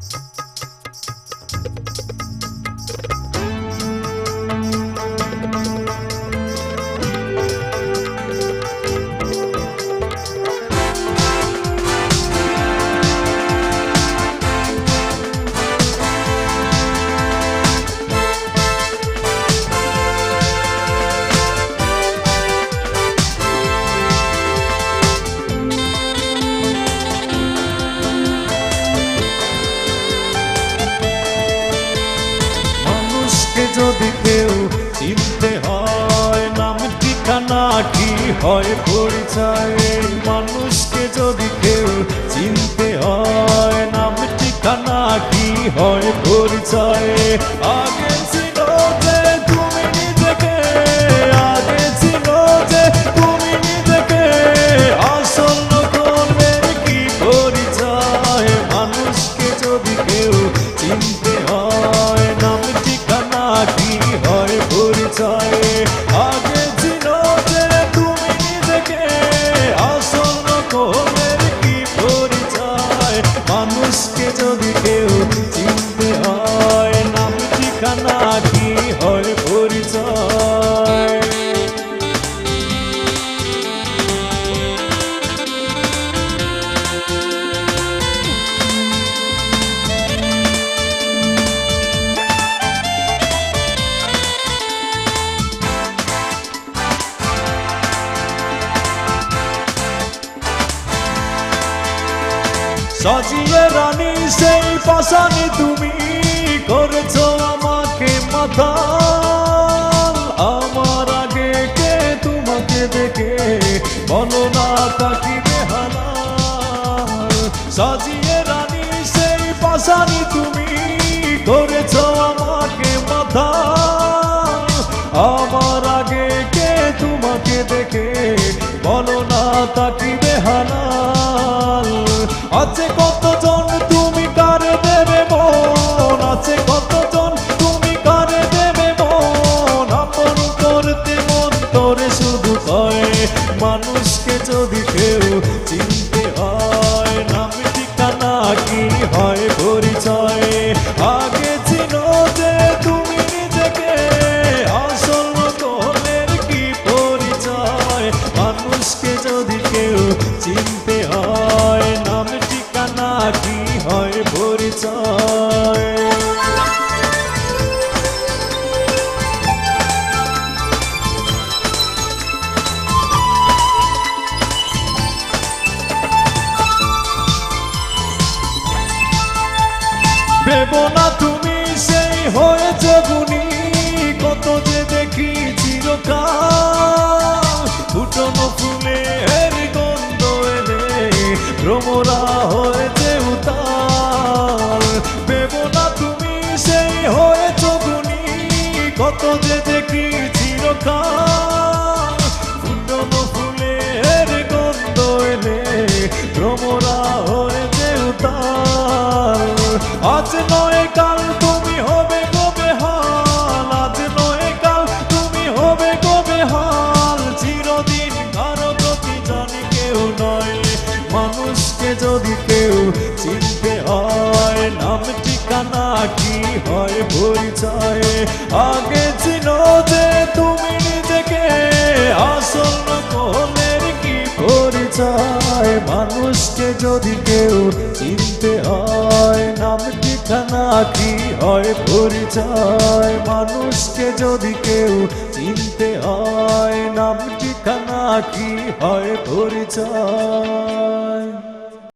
you হয় পরিচয় মানুষকে যদি কেউ চিনতে হয় নাম ঠিকানা কি হয় পরিচয়? আগে হয় সাজিয়ে রানী সেই পাশানি তুমি করেছ আমাকে মাথা আমার আগে কে তোমাকে দেখে? বলো না তাকি বেহালাল? সাজিয়ে রানী, সেই পাশানি তুমি করেছ আমাকে মাথা আমার আগে কে তোমাকে দেখে? বলো না তাকি তোরে শুধু কয় মানুষকে যদি কেউ চিনতে হয় ভেবো না তুমি সেই হয়েছে গুণী। কত যে দেখি চিরকাল ফুটনো ফুলে এর গন্ধ এলে ভ্রমরা হয়েছে উতাল। ভেবো না তুমি সেই হয়েছ গুণী। কত যে দেখি চিরকাল মানুষকে যদি কেউ চিনতে হয়, নাম ঠিকানা কি হয় পরিচয়? আগে ছিল যে তুমি নিজেকে, আসল কোনের কি পরিচয়? মানুষকে যদি কেউ চিনতে হয়, নাম ঠিকানা কি হয় পরিচয়। মানুষকে যদি কেউ চিনতে হয় নাম ঠিকানা কি হয় পরিচয়?